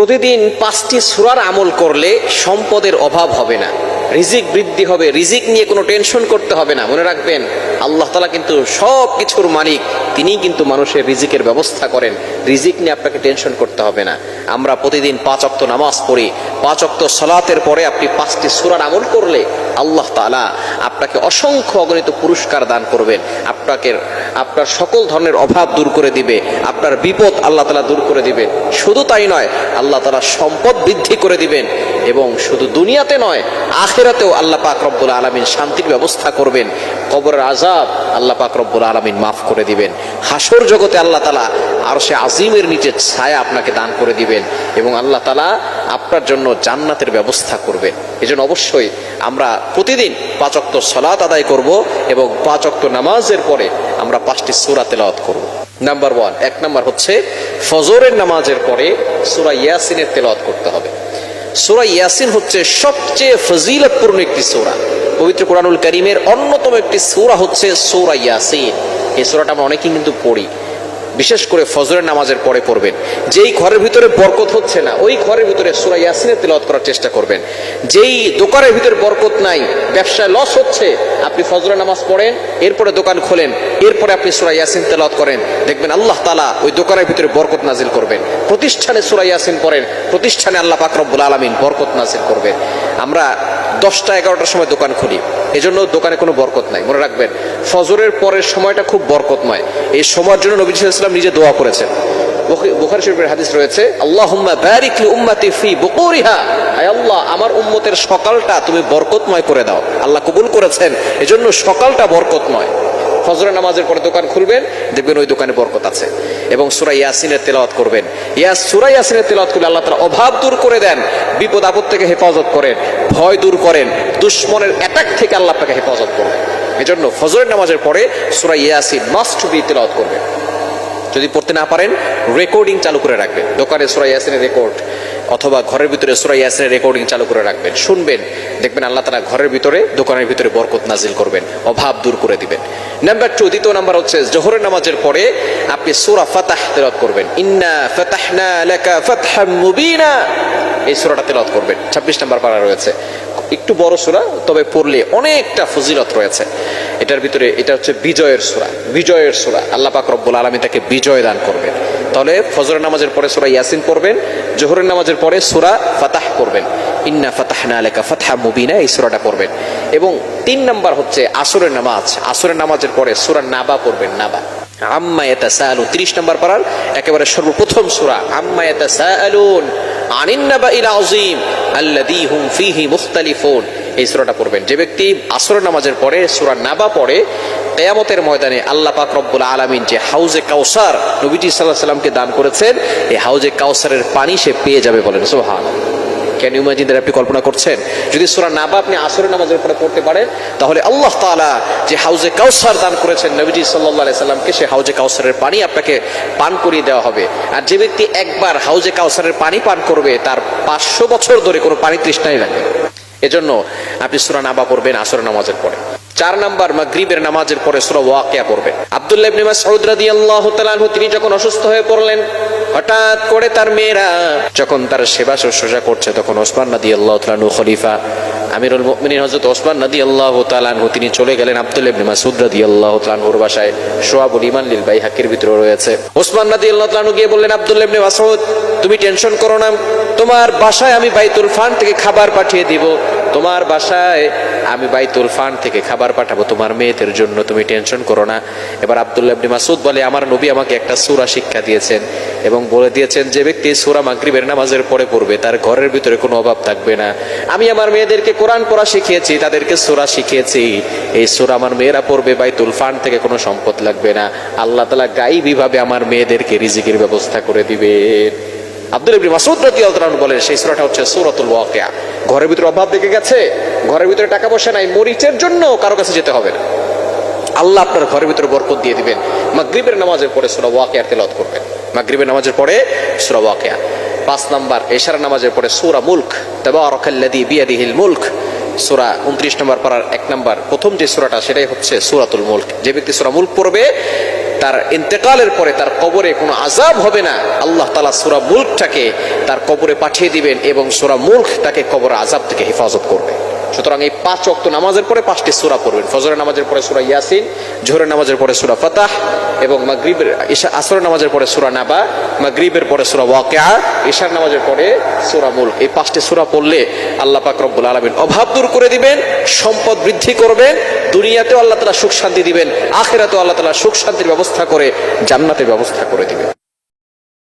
প্রতিদিন পাঁচটি সুরার আমল করলে সম্পদের অভাব হবে না। রিজিক বৃদ্ধি হবে। রিজিক নিয়ে কোনো টেনশন করতে হবে না। মনে রাখবেন আল্লাহ তালা কিন্তু সব কিছুর মালিক। তিনিই কিন্তু মানুষের রিজিকের ব্যবস্থা করেন। রিজিক নিয়ে আপনাকে টেনশন করতে হবে না। আমরা প্রতিদিন পাঁচ অক্ত নামাজ পড়ি। পাঁচ অক্ত সলাতের পরে আপনি পাঁচটি সুরার আমল করলে আল্লাহ তালা আপনাকে অসংখ্য অগণিত পুরস্কার দান করবেন। আপনাকে, আপনার সকল ধরনের অভাব দূর করে দিবে। আপনার বিপদ আল্লাহ তালা দূর করে দিবেন। শুধু তাই নয়, আল্লাহ তালা সম্পদ বৃদ্ধি করে দিবেন এবং শুধু দুনিয়াতে নয়, আখেরাতেও আল্লাহ পাক রব্বুল আলমিন শান্তির ব্যবস্থা করবেন। কবরের আজাব আল্লাহ পাক রব্বুল আলমিন মাফ করে দিবেন। হাসর জগতে আল্লাহ তালা আর সে আজিমের নিচে ছায়া আপনাকে দান করে দিবেন এবং আল্লাহ তালা আপনার জন্য জান্নাতের ব্যবস্থা করবেন। এজন্য অবশ্যই আমরা প্রতিদিন পাঁচক্ত সলাত আদায় করব এবং পাঁচক্ত নামাজের পরে আমরা পাঁচটি সুরা তেলাওয়াত করব। নাম্বার ওয়ান, এক নাম্বার হচ্ছে ফজরের নামাজের পরে সুরা ইয়াসিনের তেলাওয়াত করতে হবে। সুরা ইয়াসিন হচ্ছে সবচেয়ে ফজিলতপূর্ণ একটি সূরা। পবিত্র কোরআনুল করিমের অন্যতম একটি সূরা হচ্ছে সূরা ইয়াসিন। এই সূরাটা আমরা অনেকেই কিন্তু পড়ি। বিশেষ করে ফজরের নামাজের পরে পড়বেন। যেই ঘরের ভিতরে বরকত হচ্ছে না, ওই ঘরের ভিতরে সুরা ইয়াসিনের তেলাওয়াত করার চেষ্টা করবেন। যেই দোকানের ভিতরে বরকত নাই, ব্যবসায় লস হচ্ছে, আপনি ফজরের নামাজ পড়েন, এরপরে দোকান খোলেন, এরপরে আপনি সুরা ইয়াসিন তেলাওয়াত করেন, দেখবেন আল্লাহ তালা ওই দোকানের ভিতরে বরকত নাজিল করবেন। প্রতিষ্ঠানে সুরা ইয়াসিন পড়েন, প্রতিষ্ঠানে আল্লাহ পাক রব্বুল আলমিন বরকত নাজিল করবেন। আমরা দশটা, এগারোটার সময় দোকান খুলি। এজন্য দোকানে কোনো বরকত নাই। মনে রাখবেন, ফজরের পরের সময়টা খুব বরকতময়। এই সময়ের জন্য নবী ইসলাম নিজে দোয়া করেছেন। বুখারি শরীফের হাদিস রয়েছে, আল্লাহুম্মা বারিক লি ফি বুকুরিহা। আয় আল্লাহ, আমার উম্মতের সকালটা তুমি বরকতময় করে দাও। আল্লাহ কবুল করেছেন, এজন্য সকালটা বরকতময়। ফজরের নামাজের পরে দোকান খুলবেন, দেখবেন ওই দোকানে বরকত আছে। এবং সুরা ইয়াসিনের তেলাওয়াত করবেন। ইয়াস সুরা ইয়াসিনের তেলাওয়াত করলে আল্লাহ তাআলা অভাব দূর করে দেন, বিপদ আপদ থেকে হেফাজত করেন, ভয় দূর করেন, দুশ্মনের অ্যাটাক থেকে আল্লাহ আপনাকে হেফাজত করবেন এজন্য ফজরের নামাজের পরে সুরা ইয়াসিন মাস্ট বি তেলাওয়াত করবেন। যদি পড়তে না পারেন রেকর্ডিং চালু করে রাখবেন। দোকানে সুরা ইয়াসিনের রেকর্ড অথবা ঘরের ভিতরে সুরা ইয়াসিনের রেকর্ডিং চালু করে রাখবেন। শুনবেন, দেখবেন আল্লাহ তালা ঘরের ভিতরে, দোকানের ভিতরে বরকত নাজিল করবেন, অভাব দূর করে দিবেন। নাম্বার টু দ্বিতীয় নাম্বার হচ্ছে, জোহরের নামাজের পরে আপনি সুরা ফাতাহ তেরত করবেন। ইন্না ফাতাহনা লাকা ফাতহাম মুবিনা। এই সুরাটা তেলাওয়াত করবেন ছাব্বিশ নাম্বার পারা রয়েছে। একটু বড় সুরা, তবে পড়লে অনেকটা ফজিলত রয়েছে। এটার ভিতরে এটা হচ্ছে বিজয়ের সুরা বিজয়ের সুরা। আল্লাহ পাক রব্বুল আলমী তাকে বিজয় দান করবেন। তাহলে ফজরের নামাজের পরে সুরা ইয়াসিন পড়বেন, জোহরের নামাজের পরে সুরা ফাতাহ করবেন ইন্না ফাতাহনা আলেকা ফাতহা মুবিনা, এই সুরাটা পড়বেন। এবং তিন নাম্বার হচ্ছে আসরের নামাজ। আসরের নামাজের পরে সুরা নাবা পড়বেন, নাবা। আম্মা ইয়াতাসাআলুন 30 নম্বর পারার একেবারে সর্বপ্রথম সূরা। আম্মা ইয়াতাসাআলুন আনিন নাবাইল আযীম আল্লাযী হুম এই সুরাটা যে ব্যক্তি আসর নামাজের পরে, সুরা নাবা ময়দানে যে হাউজে কাউসার সাল্লাল্লাহু সাল্লামকে দান করেছেন, এই হাউজে কাউসারের পানি সে পেয়ে যাবে বলেন, সুবহানাল্লাহ। ক্যান ইউ ইমাজিন আপনি কল্পনা করছেন? যদি সুরা নাবা আপনি আসরের নামাজের উপরে পড়তে পারেন, তাহলে আল্লাহ তাআলা যে হাউজে কাউসার দান করেছেন নবীজি আলাইহি সাল্লামকে, সে হাউজে কাউসারের পানি আপনাকে পান করিয়ে দেওয়া হবে। আর যে ব্যক্তি একবার হাউজে কাউসারের পানি পান করবে, তার পাঁচশো বছর ধরে কোনো পানি তৃষ্ণাই লাগে এজন্য আপনি সুরা নাবা পড়বেন আসরের নামাজের পরে। চার নাম্বার মাগরিবের নামাজের পরে সুরা ওয়াকিয়া পড়বেন। আব্দুল্লাহ ইবনে মাসউদ রাদিয়াল্লাহু তাআলা তিনি যখন অসুস্থ হয়ে পড়লেন হঠাৎ করে তার মেয়েরা যখন তার সেবা শুশ্রূষা করছে, তখন ওসমান রাদিয়াল্লাহু আল্লাহ আনহু খলিফা আমিরুল মুমিনিন হযরত ওসমান রাদিয়াল্লাহু তাআলা আনহু, তিনি চলে গেলেন আব্দুল্লাহ ইবনে মাসউদ রাদিয়াল্লাহু তাআলা আনহুর বাসায়। শুআবুল ঈমান লিল বাইহাকির ভিতরে রয়েছে। ওসমান রাদিয়াল্লাহু আল্লাহ আনহু গিয়ে বললেন আব্দুল্লাহ ইবনে মাসউদ, তুমি টেনশন করো না, তোমার বাসায় আমি বাইতুল ফান্ড থেকে খাবার পাঠিয়ে দিব। তোমার বাসায় আমি বাইতুল ফান্ড থেকে খাবার পাঠাবো তোমার মেয়েদের জন্য, তুমি টেনশন করো না। এবার আব্দুল্লাহ ইবনে মাসুদ বলে, আমার নবী আমাকে একটা সূরা শিক্ষা দিয়েছেন এবং বলে দিয়েছেন যে ব্যক্তি সূরা মাগরিবের নামাজের পরে পড়বে, তার ঘরের ভিতরে কোনো অভাব থাকবে না। আমি আমার মেয়েদেরকে কোরআন পড়া শিখিয়েছি, তাদেরকে সূরা শিখিয়েছি। এই সূরা আমার মেয়েরা পড়বে, বাইতুল ফান্ড থেকে কোনো সম্পদ লাগবে না। আল্লাহ তাআলা গাইবী ভাবে আমার মেয়েদেরকে রিজিকের ব্যবস্থা করে দিবেন। আব্দুল ইবনে মাসউদ রাদিয়াল্লাহু বলেন, সেই সূরাটা হচ্ছে সূরাতুল ওয়াকিয়া। ঘরের ভিতরে অভাব দেখে গেছে, ঘরের ভিতরে টাকা পয়সা নাই, মরিচের জন্য কারও কাছে যেতে হবে না। আল্লাহ আপনার ঘরের ভিতরে বরকত দিয়ে দিবেন। মাগরিবের নামাজের পরে সূরা ওয়াকিয়ার তেলাওয়াত করবেন। মাগরিবের নামাজের পরে সূরা ওয়াকিয়া। পাঁচ নাম্বার, এশার নামাজের পরে সূরা মুলক, তাবারাকাল্লাযী বিয়াদিহিল মুলক। সূরা 29 নম্বর পারার এক নম্বর, প্রথম যে সূরাটা, সেটাই হচ্ছে সুরাতুল মুলক। যে ব্যক্তি সূরা মুলক পড়বে, তার ইন্তেকালের পরে তার কবরে কোনো আজাব হবে না। আল্লাহ তালা সুরা মুল্কটাকে তার কবরে পাঠিয়ে দিবেন এবং সুরা মুল্ক তাকে কবর আজাব থেকে হেফাজত করবে। সুতরাং এই পাঁচ অক্ত নামাজের পরে পাঁচটি সুরা পড়বেন। ফজরের নামাজের পরে সুরা ইয়াসিন, জোহরের নামাজের পরে সুরা ফাতাহ এবং মাগরিবের ঈশা আসরের নামাজের পরে সুরা নাবা, মাগরিবের পরে সুরা ওয়াকিয়া ঈশার নামাজের পরে সুরা মুল এই পাঁচটি সুরা পড়লে আল্লাহ পাক রব্বুল আলামিন অভাব দূর করে দিবেন, সম্পদ বৃদ্ধি করবেন, দুনিয়াতেও আল্লাহ তালা সুখ শান্তি দিবেন, আখেরাতেও আল্লাহ তালা সুখ শান্তির ব্যবস্থা করে, জান্নাতের ব্যবস্থা করে দিবেন।